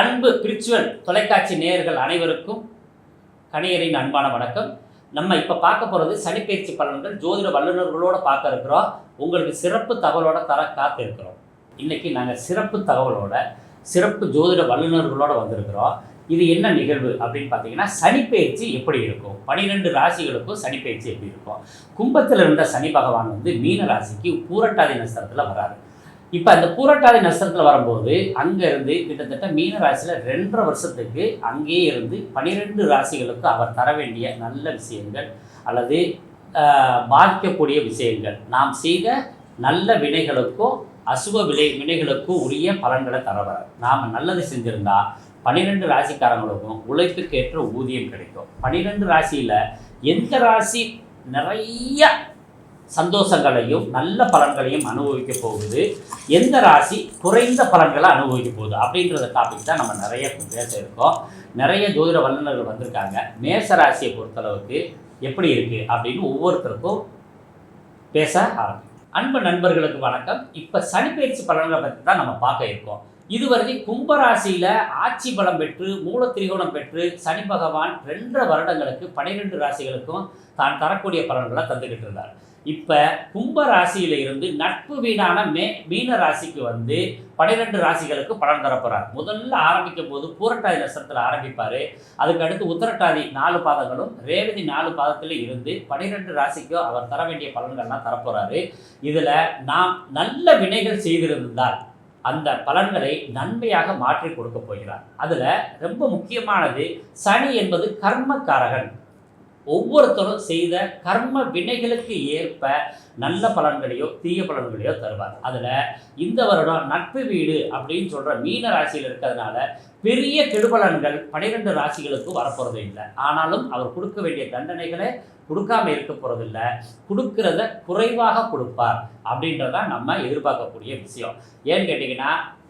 அன்பு பிரிச்சுவல் தொலைக்காட்சி நேயர்கள் அனைவருக்கும் கணியரின் அன்பான வணக்கம். நம்ம இப்போ பார்க்க போகிறது சனிப்பயிற்சி பலன்கள் ஜோதிட வல்லுநர்களோட பார்க்க இருக்கிறோம். உங்களுக்கு சிறப்பு தகவலோட தர காத்து இருக்கிறோம் இன்னைக்கு நாங்கள் சிறப்பு தகவலோட சிறப்பு ஜோதிட வல்லுநர்களோடு வந்திருக்கிறோம். இது என்ன நிகழ்வு அப்படின்னு பார்த்தீங்கன்னா சனிப்பெயர்ச்சி எப்படி இருக்கும்? பனிரெண்டு ராசிகளுக்கும் சனிப்பெயர்ச்சி எப்படி இருக்கும்? கும்பத்தில் இருந்த சனி பகவான் வந்து மீன ராசிக்கு பூரட்டாதி நட்சத்திரத்தில் வராரு. இப்போ அந்த பூரட்டாதி நட்சத்திரத்தில் வரும்போது அங்கேருந்து கிட்டத்தட்ட மீன ராசியில் ரெண்டரை வருஷத்துக்கு அங்கேயே இருந்து பனிரெண்டு ராசிகளுக்கு அவர் தர வேண்டிய நல்ல விஷயங்கள் அல்லது பாதிக்கக்கூடிய விஷயங்கள். நாம் செய்த நல்ல வினைகளுக்கும் அசுப விளை வினைகளுக்கும் உரிய பலன்களை தரவர் நாம் நல்லது செஞ்சுருந்தால் பன்னிரெண்டு ராசிக்காரங்களுக்கும் உழைப்புக்கேற்ற ஊதியம் கிடைக்கும். பன்னிரெண்டு ராசியில் எந்த ராசி நிறைய சந்தோஷங்களையும் நல்ல பலன்களையும் அனுபவிக்க போகுது? எந்த ராசி குறைந்த பலன்களை அனுபவிக்க போகுது? அப்படின்றத டாபிக் தான் நம்ம நிறைய பேச இருக்கோம். நிறைய ஜோதிட வல்லுநர்கள் வந்திருக்காங்க. மேச ராசியை பொறுத்தளவுக்கு எப்படி இருக்குது அப்படின்னு ஒவ்வொருத்தருக்கும் பேச ஆரம்பிக்கும் அன்பு நண்பர்களுக்கு வணக்கம். இப்போ சனிப்பயிற்சி பலன்களை பற்றி தான் நம்ம பார்க்க இருக்கோம். இதுவரைக்கும் கும்பராசியில் ஆட்சி பலம் பெற்று மூல திரிகோணம் பெற்று சனி பகவான் ரெண்டரை வருடங்களுக்கு பனிரெண்டு ராசிகளுக்கும் தான் தரக்கூடிய பலன்களை தந்துக்கிட்டு இருந்தார். இப்போ கும்ப ராசியில இருந்து நட்பு வீணான மே மீன ராசிக்கு வந்து பனிரெண்டு ராசிகளுக்கு பலன் தரப்போகிறார் முதல்ல ஆரம்பிக்கும் போது பூரட்டாதி நட்சத்திரத்தில் ஆரம்பிப்பார். அதுக்கு அடுத்து உத்தரட்டாதி நாலு பாதங்களும் ரேவதி நாலு பாதத்தில் இருந்து பனிரெண்டு ராசிக்கும் அவர் தர வேண்டிய பலன்கள்லாம் தரப்போறாரு இதில் நாம் நல்ல வினைகள் செய்திருந்தால் அந்த பலன்களை நன்மையாக மாற்றி கொடுக்க போகிறார். அதில் ரொம்ப முக்கியமானது சனி என்பது கர்மக்காரகன். ஒவ்வொருத்தரும் செய்த கர்ம வினைகளுக்கு ஏற்ப நல்ல பலன்களையோ தீய பலன்களையோ தருவார். அதில் இந்த வருடம் நட்பு வீடு அப்படின்னு சொல்கிற மீன ராசியில் இருக்கிறதுனால பெரிய கெடுபலன்கள் பனிரெண்டு ராசிகளுக்கு வரப்போகிறது இல்லை. ஆனாலும் அவர் கொடுக்க வேண்டிய தண்டனைகளை கொடுக்காம இருக்க போகிறதில்ல கொடுக்கறத குறைவாக கொடுப்பார் அப்படின்றதான் நம்ம எதிர்பார்க்கக்கூடிய விஷயம். ஏன்னு கேட்டிங்கன்னா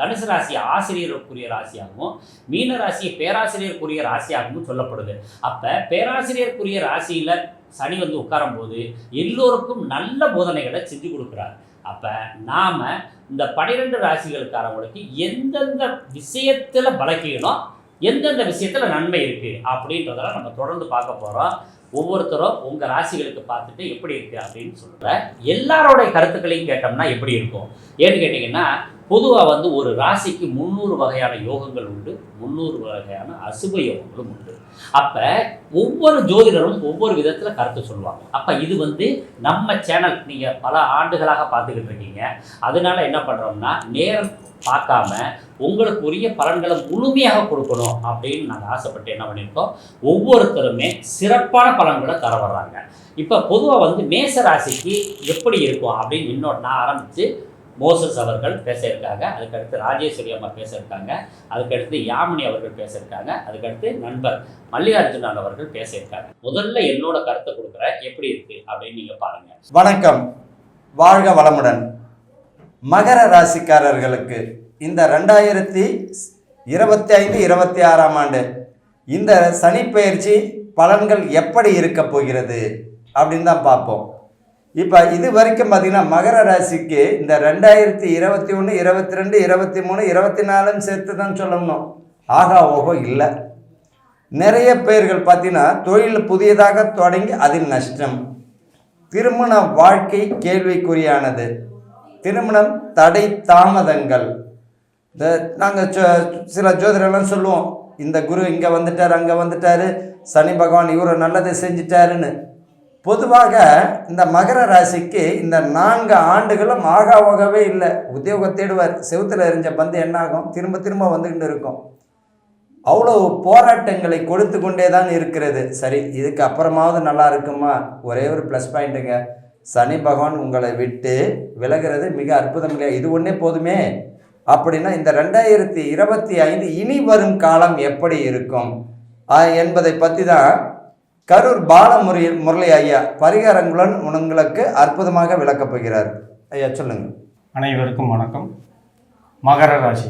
தனுசு ராசி ஆசிரியருக்குரிய ராசியாகவும் மீன ராசியை பேராசிரியருக்குரிய ராசியாகவும் சொல்லப்படுது. அப்போ பேராசிரியருக்குரிய ராசியில் சனி வந்து உட்காரும் போது எல்லோருக்கும் நல்ல போதனைகளை செஞ்சு கொடுக்குறாரு. அப்போ நாம் இந்த பனிரெண்டு ராசிகளுக்காரவங்களுக்கு எந்தெந்த விஷயத்தில் பலக்கீனம் எந்தெந்த விஷயத்தில் நன்மை இருக்குது அப்படின்றதெல்லாம் நம்ம தொடர்ந்து பார்க்க போகிறோம் ஒவ்வொருத்தரும் உங்கள் ராசிகளுக்கு பார்த்துட்டு எப்படி இருக்குது அப்படின்னு சொல்கிற எல்லாரோடைய கருத்துக்களையும் கேட்டோம்னா எப்படி இருக்கும்? ஏன்னு கேட்டிங்கன்னா பொதுவாக வந்து ஒரு ராசிக்கு முந்நூறு வகையான யோகங்கள் உண்டு முந்நூறு வகையான அசுப யோகங்களும் உண்டு. அப்போ ஒவ்வொரு ஜோதிடரும் ஒவ்வொரு விதத்தில் கருத்து சொல்லுவாங்க. அப்போ இது வந்து நம்ம சேனல் நீங்கள் பல ஆண்டுகளாக பார்த்துக்கிட்டு இருக்கீங்க. அதனால என்ன பண்ணுறோம்னா நேரம் பார்க்காம உங்களுக்கு உரிய பலன்களை முழுமையாக கொடுக்கணும் அப்படின்னு நாங்கள் ஆசைப்பட்டு என்ன பண்ணியிருக்கோம்? ஒவ்வொருத்தருமே சிறப்பான பலன்களை தர வர்றாங்க. இப்போ பொதுவாக வந்து மேச ராசிக்கு எப்படி இருக்கும் அப்படின்னு இன்னொன்று நான் ஆரம்பித்து மோசஸ் அவர்கள் பேச இருக்காங்க அதுக்கடுத்து ராஜேஸ்வரி அம்மா பேச இருக்காங்க அதுக்கடுத்து யாமினி அவர்கள் பேச இருக்காங்க அதுக்கடுத்து நண்பர் மல்லிகார்ஜுனன் அவர்கள் பேச இருக்காங்க முதல்ல என்னோட கருத்தை கொடுக்குறேன் எப்படி இருக்கு அப்படின்னு நீங்க பாருங்க. வணக்கம். வாழ்க வளமுடன். மகர ராசிக்காரர்களுக்கு இந்த ரெண்டாயிரத்தி இருபத்தி ஐந்து இருபத்தி ஆறாம் ஆண்டு இந்த சனிப்பெயர்ச்சி பலன்கள் எப்படி இருக்க போகிறது அப்படின்னு தான் பார்ப்போம். இப்போ இது வரைக்கும் பார்த்தீங்கன்னா மகர ராசிக்கு இந்த ரெண்டாயிரத்தி இருபத்தி ஒன்று இருபத்தி ரெண்டு இருபத்தி மூணு இருபத்தி நாலுன்னு சேர்த்து தான் சொல்லணும். ஆகா ஓஹோ இல்லை. நிறைய பேர்கள் பார்த்தீங்கன்னா தொழில் புதியதாக தொடங்கி அதில் நஷ்டம். திருமண வாழ்க்கை கேள்விக்குறியானது. திருமணம் தடை தாமதங்கள். இந்த நாங்கள் சில ஜோதிடெல்லாம் சொல்லுவோம் இந்த குரு இங்கே வந்துட்டார் அங்கே வந்துட்டாரு சனி பகவான் இவரை நல்லதை செஞ்சிட்டாருன்னு. பொதுவாக இந்த மகர ராசிக்கு இந்த நான்கு ஆண்டுகளும் ஆகாவாகவே இல்லை. உத்தியோகம் தேடுவார். செவுத்துல எரிஞ்ச பந்து என்னாகும்? திரும்ப திரும்ப வந்துக்கிட்டு இருக்கும். அவ்வளவு போராட்டங்களை கொடுத்து கொண்டே தான் இருக்கிறது. சரி இதுக்கு அப்புறமாவது நல்லா இருக்குமா? ஒரே ஒரு ப்ளஸ் பாயிண்ட்டுங்க சனி பகவான் உங்களை விட்டு விலகிறது மிக அற்புதம் இல்லையா? இது ஒன்றே போதுமே. அப்படின்னா இந்த ரெண்டாயிரத்தி இருபத்தி ஐந்து இனி வரும் காலம் எப்படி இருக்கும்? என்பதை பற்றி தான் கரூர் பாலமுரிய முரளி ஐயா பரிகாரங்களுடன் உங்களுக்கு அற்புதமாக விளக்கப் போகிறார். ஐயா சொல்லுங்க. அனைவருக்கும் வணக்கம். மகர ராசி.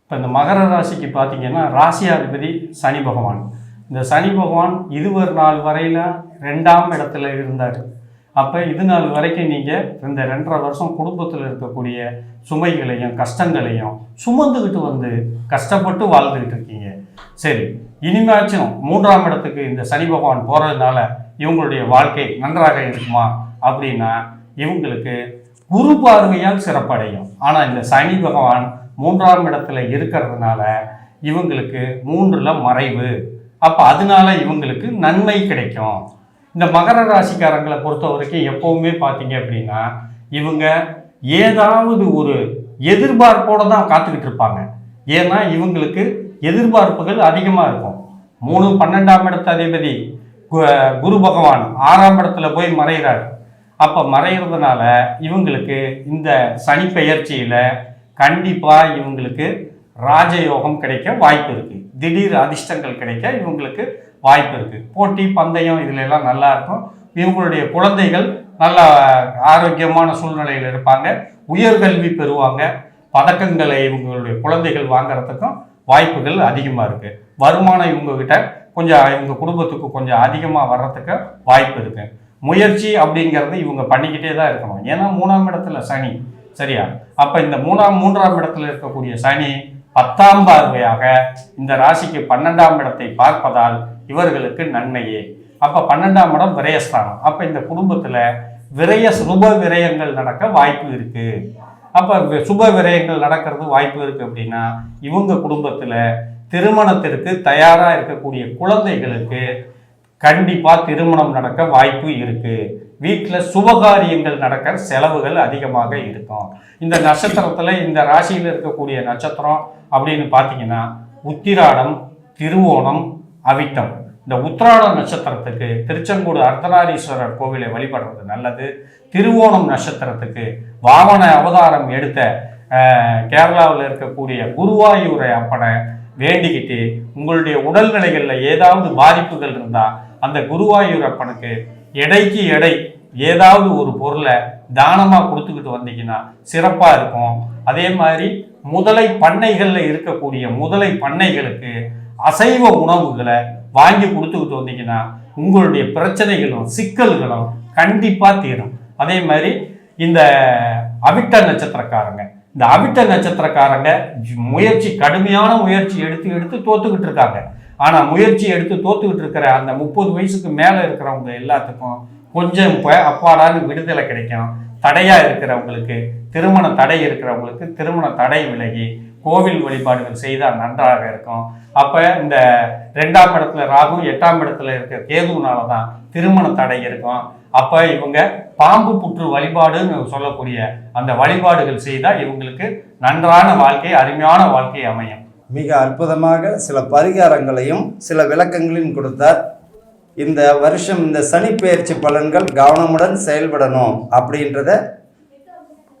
இப்போ இந்த மகர ராசிக்கு பார்த்தீங்கன்னா ராசியாதிபதி சனி பகவான். இந்த சனி பகவான் இதுவரை நாள் வரையில் ரெண்டாம் இடத்துல இருந்தார். அப்போ இது நாள் வரைக்கும் நீங்கள் இந்த ரெண்டரை வருஷம் குடும்பத்தில் இருக்கக்கூடிய சுமைகளையும் கஷ்டங்களையும் சுமந்துக்கிட்டு வந்து கஷ்டப்பட்டு வாழ்ந்துக்கிட்டு இருக்கீங்க. சரி இனிமேச்சும் மூன்றாம் இடத்துக்கு இந்த சனி பகவான் போகிறதுனால இவங்களுடைய வாழ்க்கை நன்றாக இருக்குமா அப்படின்னா இவங்களுக்கு குரு பார்வையால் சிறப்படையும். ஆனால் இந்த சனி பகவான் மூன்றாம் இடத்துல இருக்கிறதுனால இவங்களுக்கு மூன்றில் மறைவு. அப்போ அதனால இவங்களுக்கு நன்மை கிடைக்கும். இந்த மகர ராசிக்காரங்களை பொறுத்த வரைக்கும் எப்போவுமே பார்த்தீங்க அப்படின்னா இவங்க ஏதாவது ஒரு எதிர்பார்ப்போடு தான் காத்துக்கிட்டு இருப்பாங்க. ஏன்னா இவங்களுக்கு எதிர்பார்ப்புகள் அதிகமாக இருக்கும். மூணு பன்னெண்டாம் இடத்து அதிபதி கு- குரு பகவான் ஆறாம் இடத்துல போய் மறைகிறார். அப்போ மறைகிறதுனால இவங்களுக்கு இந்த சனி பெயர்ச்சியில் கண்டிப்பாக இவங்களுக்கு ராஜயோகம் கிடைக்க வாய்ப்பு இருக்குது திடீர் அதிர்ஷ்டங்கள் கிடைக்க இவங்களுக்கு வாய்ப்பு இருக்குது போட்டி பந்தயம் இதுல எல்லாம் நல்லா இருக்கும். இவங்களுடைய குழந்தைகள் நல்ல ஆரோக்கியமான சூழ்நிலையில் இருப்பாங்க. உயர்கல்வி பெறுவாங்க. பதக்கங்களை இவங்களுடைய குழந்தைகள் வாங்குறதுக்கும் வாய்ப்புகள் அதிகமாக இருக்குது வருமானம் இவங்ககிட்ட கொஞ்சம் இவங்க குடும்பத்துக்கு கொஞ்சம் அதிகமாக வர்றதுக்கு வாய்ப்பு இருக்குது முயற்சி அப்படிங்கிறது இவங்க பண்ணிக்கிட்டே தான் இருக்கணும். ஏன்னா மூணாம் இடத்துல சனி சரியா? அப்போ இந்த மூணாம் மூன்றாம் இடத்துல இருக்கக்கூடிய சனி பத்தாம் பார்வையாக இந்த ராசிக்கு பன்னெண்டாம் இடத்தை பார்ப்பதால் இவர்களுக்கு நன்மையே. அப்போ பன்னெண்டாம் இடம் விரயஸ்தானம். அப்போ இந்த குடும்பத்தில் விரய சுப விரயங்கள் நடக்க வாய்ப்பு இருக்குது அப்போ சுப விரயங்கள் நடக்கிறது வாய்ப்பு இருக்குது அப்படின்னா இவங்க குடும்பத்தில் திருமணத்திற்கு தயாராக இருக்கக்கூடிய குழந்தைகளுக்கு கண்டிப்பாக திருமணம் நடக்க வாய்ப்பு இருக்குது வீட்டில் சுபகாரியங்கள் நடக்க செலவுகள் அதிகமாக இருக்கும். இந்த நட்சத்திரத்தில் இந்த ராசியில் இருக்கக்கூடிய நட்சத்திரம் அப்படின்னு பார்த்தீங்கன்னா உத்திராடம் திருவோணம் அவிட்டம். இந்த உத்திராட நட்சத்திரத்துக்கு திருச்செங்கோடு அர்த்தநாரீஸ்வரர் கோவிலை வழிபடுறது நல்லது. திருவோணம் நட்சத்திரத்துக்கு வாமன அவதாரம் எடுத்த கேரளாவில் இருக்கக்கூடிய குருவாயூரை அப்பனை வேண்டிக்கிட்டு உங்களுடைய உடல்நிலைகளில் ஏதாவது பாதிப்புகள் இருந்தால் அந்த குருவாயூர் அப்பனுக்கு எடைக்கு எடை ஏதாவது ஒரு பொருளை தானமாக கொடுத்துக்கிட்டு வந்தீங்கன்னா சிறப்பாக இருக்கும். அதே மாதிரி முதலை பண்ணைகளில் இருக்கக்கூடிய முதலை பண்ணைகளுக்கு அசைவ உணவுகளை வாங்கி கொடுத்துக்கிட்டு வந்தீங்கன்னா உங்களுடைய பிரச்சனைகளும் சிக்கல்களும் கண்டிப்பாக தீரும். அதே மாதிரி இந்த அவிட்ட நட்சத்திரக்காரங்க இந்த அவிட்ட நட்சத்திரக்காரங்க முயற்சி கடுமையான முயற்சி எடுத்து எடுத்து தோத்துக்கிட்டு இருக்காங்க. ஆனால் முயற்சி எடுத்து தோத்துக்கிட்டு இருக்கிற அந்த முப்பது வயசுக்கு மேலே இருக்கிறவங்க எல்லாத்துக்கும் கொஞ்சம் இப்போ அப்பாடான்னு விடுதலை கிடைக்கும். தடையாக இருக்கிறவங்களுக்கு திருமண தடை இருக்கிறவங்களுக்கு திருமண தடை விலகி கோவில் வழிபாடுகள் செய்தால் நன்றாக இருக்கும். அப்போ இந்த ரெண்டாம் இடத்துல ராகு எட்டாம் இடத்துல இருக்கிற கேதுனால தான் திருமண தடை இருக்கும். அப்போ இவங்க பாம்பு புற்று வழிபாடுன்னு சொல்லக்கூடிய அந்த வழிபாடுகள் செய்தால் இவங்களுக்கு நன்றான வாழ்க்கை அருமையான வாழ்க்கை அமையும். மிக அற்புதமாக சில பரிகாரங்களையும் சில விளக்கங்களையும் கொடுத்தார். இந்த வருஷம் இந்த சனி பெயர்ச்சி பலன்கள் கவனமுடன் செயல்படணும் அப்படின்றத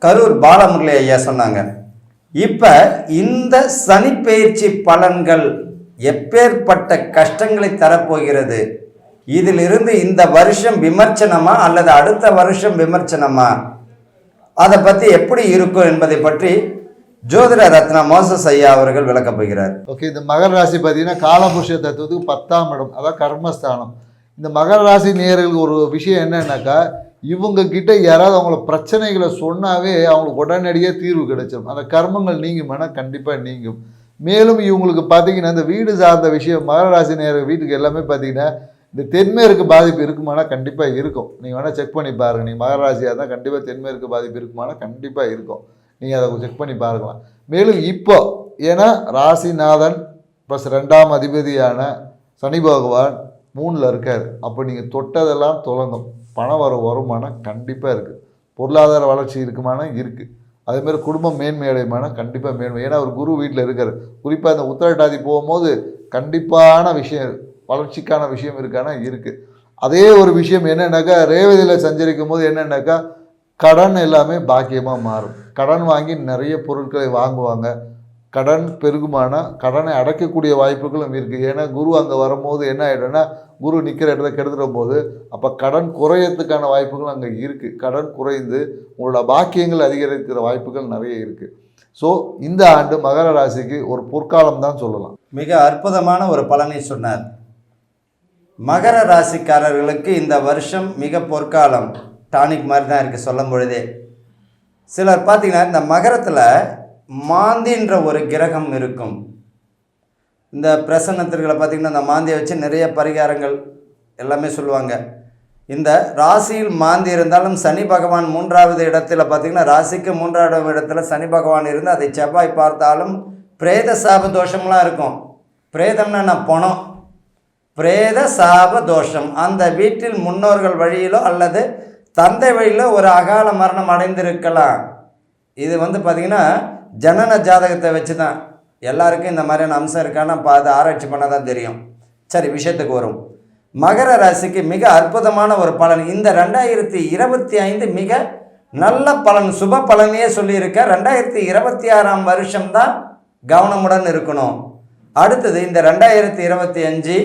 கரூர் பாலமுரளி ஐயா சொன்னாங்க. இப்போ இந்த சனிப்பெயர்ச்சி பலன்கள் எப்பேற்பட்ட கஷ்டங்களை தரப்போகிறது? இதிலிருந்து இந்த வருஷம் விமர்சனமா அல்லது அடுத்த வருஷம் விமர்சனமா? அதை பற்றி எப்படி இருக்கும் என்பதை பற்றி ஜோதிட ரத்னா மோசஸ் ஐயா அவர்கள் விளக்கப் போகிறார். ஓகே இந்த மகர ராசி பார்த்தீங்கன்னா காலபுருஷ தத்துவத்துக்கு பத்தாம் இடம் அதாவது கர்மஸ்தானம். இந்த மகர ராசி நேர்களுக்கு ஒரு விஷயம் என்னன்னாக்கா இவங்க கிட்ட யாராவது அவங்கள பிரச்சனைகளை சொன்னாவே அவங்களுக்கு உடனடியாக தீர்வு கிடைச்சிடும் அந்த கர்மங்கள் நீங்குமானா கண்டிப்பாக நீங்கும். மேலும் இவங்களுக்கு பார்த்தீங்கன்னா இந்த வீடு சார்ந்த விஷயம் மகராசி நேர வீட்டுக்கு எல்லாமே பார்த்தீங்கன்னா இந்த தென்மேற்கு பாதிப்பு இருக்குமானா கண்டிப்பாக இருக்கும். நீங்கள் வேணால் செக் பண்ணி பாருங்கள் நீங்கள் மகராசியாக இருந்தால் கண்டிப்பாக தென்மேற்கு பாதிப்பு இருக்குமானா கண்டிப்பாக இருக்கும். நீங்கள் அதை செக் பண்ணி பாருங்களாம் மேலும் இப்போ ஏன்னா ராசிநாதன் ப்ளஸ் ரெண்டாம் அதிபதியான சனி பகவான் மூணில் இருக்கார். அப்போ நீங்கள் தொட்டதெல்லாம் தொடங்கும் பணம் வர வருமானம் கண்டிப்பாக இருக்குது பொருளாதார வளர்ச்சி இருக்குமானா இருக்குது அதேமாதிரி குடும்பம் மேன்மை அடையுமானா கண்டிப்பாக மேன்மை. ஏன்னா அவர் குரு வீட்டில் இருக்கார். குறிப்பாக இந்த உத்தரட்டாதி போகும்போது கண்டிப்பான விஷயம் வளர்ச்சிக்கான விஷயம் இருக்கானா? இருக்குது அதே ஒரு விஷயம் என்னென்னாக்கா ரேவதியில் சஞ்சரிக்கும் போது என்னென்னாக்கா கடன் எல்லாமே பாக்கியமாக மாறும். கடன் வாங்கி நிறைய பொருட்களை வாங்குவாங்க. கடன் பெருகுமானா கடனை அடைக்கக்கூடிய வாய்ப்புகளும் இருக்குது ஏன்னா குரு அங்கே வரும்போது என்ன ஆகிடும்னா குரு நிற்கிற இடத்த கெடுத்துடும் போது அப்போ கடன் குறையத்துக்கான வாய்ப்புகள் அங்கே இருக்குது கடன் குறைந்து உங்களோட பாக்கியங்கள் அதிகரிக்கிற வாய்ப்புகள் நிறைய இருக்குது ஸோ இந்த ஆண்டு மகர ராசிக்கு ஒரு பொற்காலம் தான் சொல்லலாம். மிக அற்புதமான ஒரு பலனை சொன்னார். மகர ராசிக்காரர்களுக்கு இந்த வருஷம் மிக பொற்காலம். டானிக் மாதிரி தான் இருக்குது சொல்லும் பொழுதே. சிலர் பார்த்தீங்கன்னா இந்த மகரத்தில் மாந்தின்ற ஒரு கிரகம் இருக்கும். இந்த பிரசன்னத்திற்களை பார்த்திங்கன்னா இந்த மாந்தியை வச்சு நிறைய பரிகாரங்கள் எல்லாமே சொல்லுவாங்க. இந்த ராசியில் மாந்தி இருந்தாலும் சனி பகவான் மூன்றாவது இடத்துல பார்த்திங்கன்னா ராசிக்கு மூன்றாவது இடத்துல சனி பகவான் இருந்து அதை செவ்வாய் பார்த்தாலும் பிரேத சாப தோஷம்லாம் இருக்கும். பிரேதம்னா நான் பணம். பிரேத சாப தோஷம். அந்த வீட்டில் முன்னோர்கள் வழியிலோ அல்லது தந்தை வழியிலோ ஒரு அகால மரணம் அடைந்திருக்கலாம். இது வந்து பார்த்திங்கன்னா ஜனன ஜாதகத்தை வச்சு தான் எல்லாருக்கும் இந்த மாதிரியான அம்சம் இருக்கான்னு அப்போ அதை ஆராய்ச்சி பண்ணால் தான் தெரியும். சரி விஷயத்துக்கு வரும். மகர ராசிக்கு மிக அற்புதமான ஒரு பலன். இந்த ரெண்டாயிரத்தி இருபத்தி ஐந்து மிக நல்ல பலன் சுப பலனையே சொல்லியிருக்க. ரெண்டாயிரத்தி இருபத்தி ஆறாம் வருஷம்தான் கவனமுடன் இருக்கணும். அடுத்தது இந்த ரெண்டாயிரத்தி இருபத்தி அஞ்சு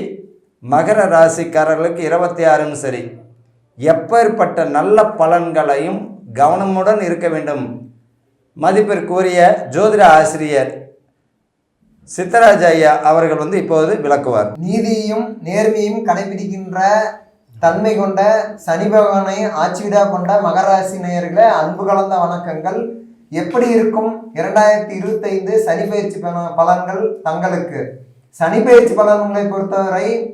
மகர ராசிக்காரர்களுக்கு இருபத்தி ஆறுன்னு சரி. எப்பேற்பட்ட நல்ல பலன்களையும் கவனமுடன் இருக்க வேண்டும். மதிப்பிற்குரிய ஜோதிட ஆசிரியர் சித்தராஜ் ஐயா அவர்கள் வந்து இப்போது விளக்குவார். நீதியையும் நேர்மையும் கடைபிடிக்கின்ற தன்மை கொண்ட சனி பகவானை ஆட்சிவிடா கொண்ட மகராசி நேயர்களே அன்பு கலந்த வணக்கங்கள். எப்படி இருக்கும் இரண்டாயிரத்தி இருபத்தைந்து சனி பயிற்சி பல- பலன்கள் தங்களுக்கு? சனி பயிற்சி பலன்களை பொறுத்தவரை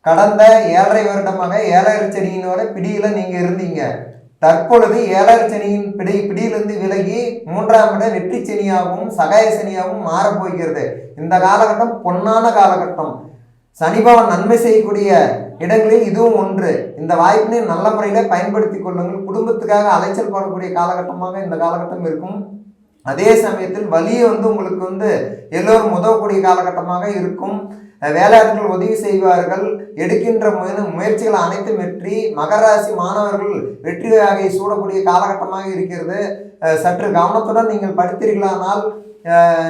கடந்த ஏழரை வருடமாக ஏழரை செடியினோட பிடியில நீங்க இருந்தீங்க. தற்பொழுது ஏழர் சனியின் பிடி பிடியிலிருந்து விலகி மூன்றாம் இட வெற்றி சனியாகவும் சகாய சனியாகவும் மாறப்போகிறது. இந்த காலகட்டம் பொன்னான காலகட்டம். சனிபவன் நன்மை செய்யக்கூடிய இடங்களில் இதுவும் ஒன்று. இந்த வாய்ப்பினை நல்ல முறையில் பயன்படுத்தி கொள்ளுங்கள். குடும்பத்துக்காக அலைச்சல் படக்கூடிய காலகட்டமாக இந்த காலகட்டம் இருக்கும். அதே சமயத்தில் வலியை வந்து உங்களுக்கு வந்து எல்லோரும் உதவக்கூடிய காலகட்டமாக இருக்கும். வேலையாட்கள் உதவி செய்வார்கள். எடுக்கின்ற முய- முயற்சிகள் அனைத்தும் வெற்றி. மகராசி மாணவர்கள் வெற்றி வகையை சூடக்கூடிய காலகட்டமாக இருக்கிறது. சற்று கவனத்துடன் நீங்கள் படித்தீர்களானால்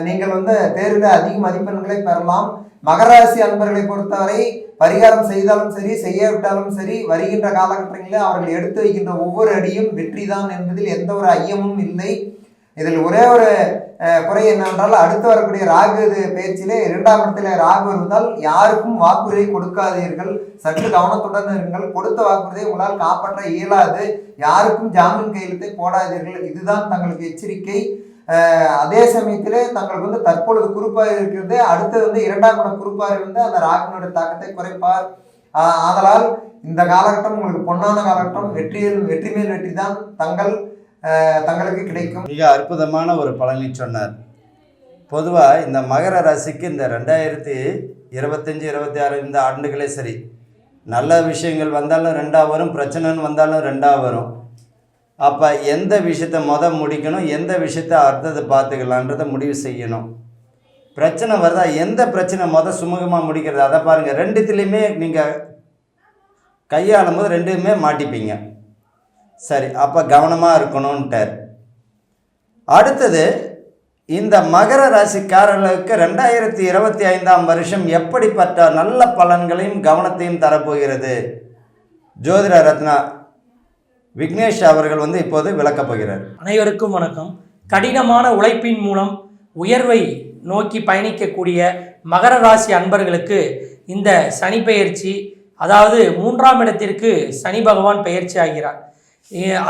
நீங்கள் வந்து தேர்வில் அதிக மதிப்பெண்களை பெறலாம். மகராசி அன்பர்களை பொறுத்தவரை பரிகாரம் செய்தாலும் சரி செய்யாவிட்டாலும் சரி வருகின்ற காலகட்டங்களில் அவர்கள் எடுத்து வைக்கின்ற ஒவ்வொரு அடியும் வெற்றிதான் என்பதில் எந்த ஒரு ஐயமும் இல்லை. இதில் ஒரே ஒரு குறை என்னவென்றால் அடுத்து வரக்கூடிய ராகு பயிற்சியிலே இரண்டாம் இடத்துல ராகு இருந்தால் யாருக்கும் வாக்குறுதியை கொடுக்காதீர்கள். சற்று கவனத்துடன் இருங்கள். கொடுத்த வாக்குறுதியை உங்களால் காப்பாற்ற இயலாது. யாருக்கும் ஜாமீன் கையெழுத்தை போடாதீர்கள். இதுதான் தங்களுக்கு எச்சரிக்கை. அதே சமயத்திலே தங்களுக்கு வந்து தற்பொழுது குறுப்பாக இருக்கிறது. அடுத்தது வந்து இரண்டாம் இடம் குறிப்பாக இருந்து அந்த ராகுனுடைய தாக்கத்தை குறைப்பார். ஆதலால் இந்த காலகட்டம் உங்களுக்கு பொன்னான காலகட்டம். வெற்றியில் வெற்றி மேல் வெற்றி தான் தங்கள் தங்களுக்கு கிடைக்கும். மிக அற்புதமான ஒரு பலனை சொன்னார். பொதுவாக இந்த மகர ராசிக்கு இந்த ரெண்டாயிரத்தி இருபத்தஞ்சி இருபத்தி ஆறு இந்த ஆண்டுகளே சரி. நல்ல விஷயங்கள் வந்தாலும் ரெண்டாக வரும் பிரச்சனைன்னு வந்தாலும் ரெண்டாக வரும். அப்போ எந்த விஷயத்த மொதல் முடிக்கணும் எந்த விஷயத்த அடுத்தது பார்த்துக்கலான்றதை முடிவு செய்யணும். பிரச்சனை வருதா எந்த பிரச்சனை மொதல் சுமூகமாக முடிக்கிறது அதை பாருங்கள் ரெண்டுத்துலேயுமே நீங்கள் கையாளும் போது ரெண்டுமே மாட்டிப்பீங்க. சரி அப்போ கவனமாக இருக்கணும்ன்ட்டார் அடுத்தது இந்த மகர ராசிக்காரர்களுக்கு ரெண்டாயிரத்தி இருபத்தி ஐந்தாம் வருஷம் எப்படிப்பட்ட நல்ல பலன்களையும் கவனத்தையும் தரப்போகிறது? ஜோதிட ரத்னா விக்னேஷ் அவர்கள் வந்து இப்போது விளக்கப் போகிறார். அனைவருக்கும் வணக்கம். கடினமான உழைப்பின் மூலம் உயர்வை நோக்கி பயணிக்கக்கூடிய மகர ராசி அன்பர்களுக்கு இந்த சனி பெயர்ச்சி அதாவது மூன்றாம் இடத்திற்கு சனி பகவான் பெயர்ச்சி ஆகிறார்.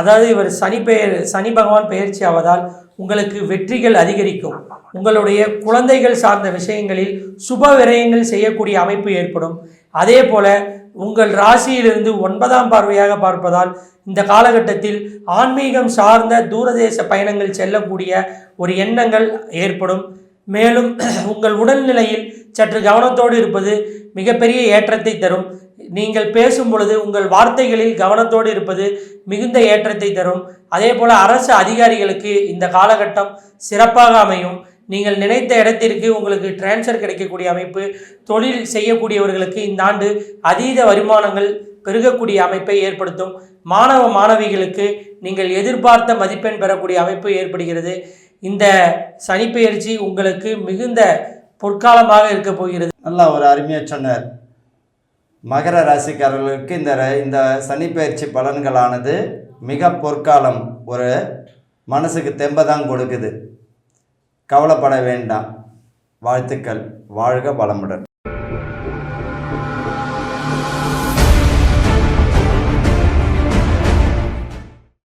அதாவது இவர் சனி பெயர் சனி பகவான் பெயர்ச்சி ஆவதால் உங்களுக்கு வெற்றிகள் அதிகரிக்கும். உங்களுடைய குழந்தைகள் சார்ந்த விஷயங்களில் சுப விரயங்கள் செய்யக்கூடிய அமைப்பு ஏற்படும். அதே போல உங்கள் ராசியிலிருந்து ஒன்பதாம் பார்வையாக பார்ப்பதால் இந்த காலகட்டத்தில் ஆன்மீகம் சார்ந்த தூரதேச பயணங்கள் செல்லக்கூடிய ஒரு எண்ணங்கள் ஏற்படும். மேலும் உங்கள் உடல்நிலையில் சற்று கவனத்தோடு இருப்பது மிகப்பெரிய ஏற்றத்தை தரும். நீங்கள் பேசும் பொழுது உங்கள் வார்த்தைகளில் கவனத்தோடு இருப்பது மிகுந்த ஏற்றத்தை தரும். அதே போல் அரசு அதிகாரிகளுக்கு இந்த காலகட்டம் சிறப்பாக அமையும். நீங்கள் நினைத்த இடத்திற்கு உங்களுக்கு டிரான்ஸ்ஃபர் கிடைக்கக்கூடிய அமைப்பு தொழில் செய்யக்கூடியவர்களுக்கு இந்த ஆண்டு அதீத வருமானங்கள் பெருகக்கூடிய அமைப்பை ஏற்படுத்தும். மாணவ மாணவிகளுக்கு நீங்கள் எதிர்பார்த்த மதிப்பெண் பெறக்கூடிய அமைப்பு ஏற்படுகிறது. இந்த சனிப்பெயர்ச்சி உங்களுக்கு மிகுந்த பொற்காலமாக இருக்க போகிறது. நல்லா ஒரு அருமையாக சொன்னார். மகர ராசிக்காரர்களுக்கு இந்த ர- இந்த சனிப்பெயர்ச்சி பலன்களானது மிக பொற்காலம் ஒரு மனசுக்கு தெம்பை தான் கொடுக்குது. கவலைப்பட வேண்டாம். வாழ்த்துக்கள். வாழ்க வளமுடன்.